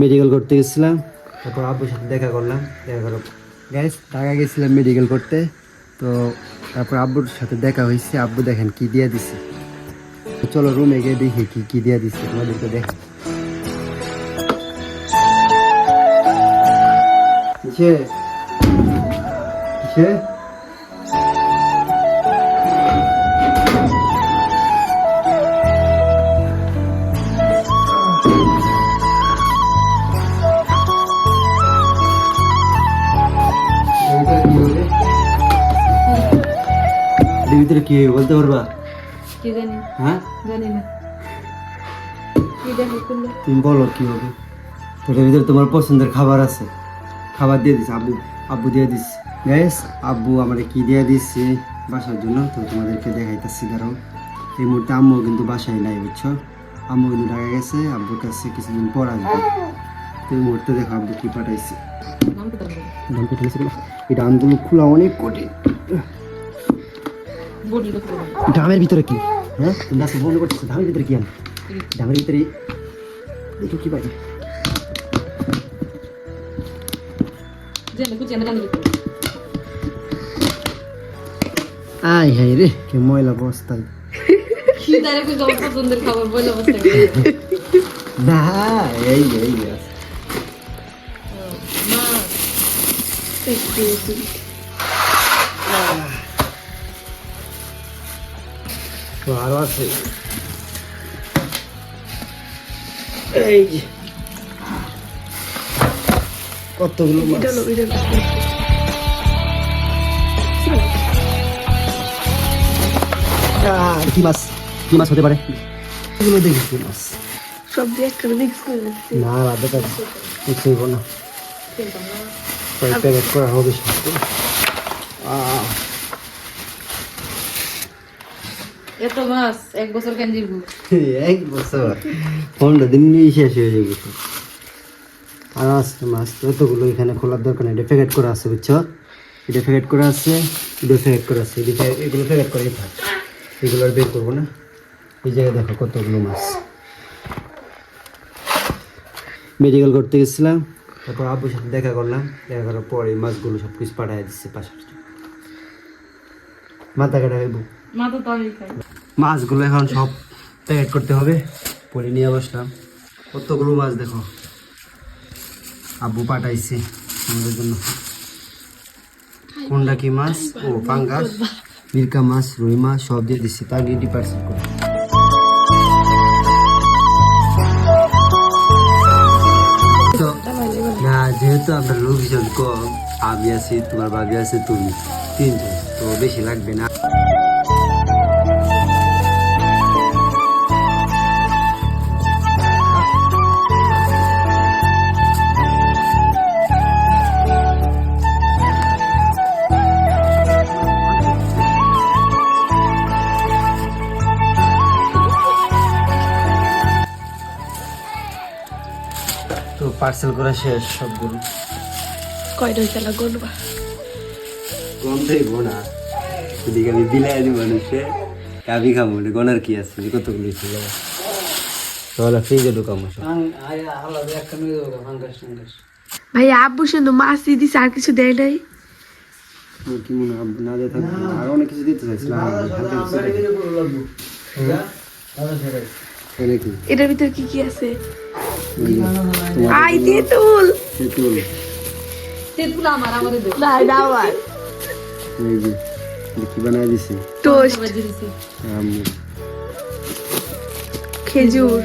Medical করতে গেছিলাম, তারপর আব্বুর সাথে দেখা করলাম, দেখা করার গ্যাস ঢাকা গেছিলাম মেডিকেল করতে, তো তারপর আব্বুর সাথে দেখা হয়েছে, আব্বু দেখেন কি দিয়ে দিছে। চলো রুমে গিয়ে দেখি কি কি দিয়ে দিছে, তোমাদেরকে দেখ। কিসে? কিসে? ভিতরে কি বলতে পারবা? কি জানি। হ্যাঁ? জানি না। তুমি বলো কি হবে। এটার ভিতরে তোমার পছন্দের খাবার আছে। খাবার দিয়ে দিছে আব্বু আব্বু দিয়ে দিচ্ছে গ্যাস আব্বু আমাকে কি দিয়ে দিচ্ছে বাসার জন্য তো তোমাদেরকে দেখাইতেছি দাঁড়াও। এই মুহূর্তে আম্মু কিন্তু বাসায় নাই বুঝছ? আম্মু কিন্তু ঢাকা গেছে আব্বুর কাছে কিছুদিন পর আসবে। তো এই মুহূর্তে দেখো আব্বু কি পাঠাইছে? এই ডামগুলো খোলা অনেক কঠিন। ডামের ভিতরে কি? হ্যাঁ? তোমরা সব বন্ধ করতেছো ডামের ভিতরে কি আন ডামের ভিতরে দেখো কি পাই। আমি আয় হাই রে কে ময়লা বস্তায় না এই এই মা। তো আরও আছে। এই যে। কতগুলো কি মাছ? কি মাছ হতে পারে? এগুলো দেখি কি মাছ। সব দিয়ে একসাথে মিক্স করে না রাধে কাজ কিছু না। কয়েক প্যাকেট করা হবে সাথে। এত মাছ এক বছর কেন দিব এক বছর। পনেরো দিন নিয়ে শেষ হয়ে যাবে। আর মাছ এতগুলো এখানে খোলার দরকার নেই। এটা প্যাকেট করা আছে বুঝছ? এটা প্যাকেট করা আছে এটা প্যাকেট করা আছে। এটা এগুলো প্যাকেট করেই থাক এগুলো আর বের করব না। এই জায়গায় দেখো কতগুলো মাছ। মেডিকেল করতে গেছিলাম। তারপর আব্বুর সাথে দেখা করলাম। দেখা করার পরে মাছগুলো সব কিছু দিচ্ছে পাশার মাথা কাটা হইব মা তো তো আমি খাই। মাছগুলো এখন সব প্যাকেট করতে হবে। পরে নিয়ে বসলাম কতগুলো মাছ দেখো? আব্বু পাঠাইছে আমাদের জন্য। কোনটা কি মাছ? ও, পাঙ্গাস। মিরকা মাছ, রুই মাছ, সব দিয়ে দিচ্ছি তার এইটি পার্সেন্ট করে। না, যেহেতু আমরা লোকজন কম, আমি আছি, তোমার ভাবি আছে, তুমি তিনজন, তো বেশি লাগবে না। পার্সেল করা শেষ সবগুলো কয়টা হইছে না গনবা গন্ধই গোনা এদিকে আমি বিলাই দি মানুষে কাবি খাব গোনার কি আছে কতগুলো ছিল তাহলে ফ্রিজে ঢুকাবো সব ভাই আব্বু শুধু দিছে আর কিছু দেয় নাই কি মনে হয় না দিয়ে থাকবে আর অনেক কিছু দিতে চাইছিলাম এটার ভিতরে কি কি আছে আই তেঁতুল। তেঁতুল তেঁতুল আমার আমাদের না না আমার। এই যে বানায় দিছি? টোস্ট। আম্মু খেজুর।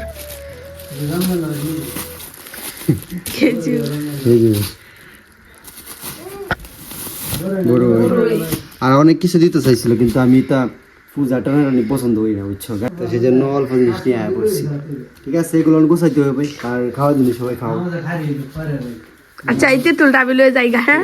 খেজুর। আর অনেক কিছু দিতে চাইছিল কিন্তু আমি তা পূজা টানাটানি পছন্দ হই না বুঝছ? তো সেই জন্য অল্প জিনিস নিয়ে আয়া করছি ঠিক আছে এগুলো গোছাইতে হবে ভাই। আর খাওয়া জিনিস সবাই খাও। আচ্ছা এই তেঁতুলটা আমি লয়ে যাই গা হ্যাঁ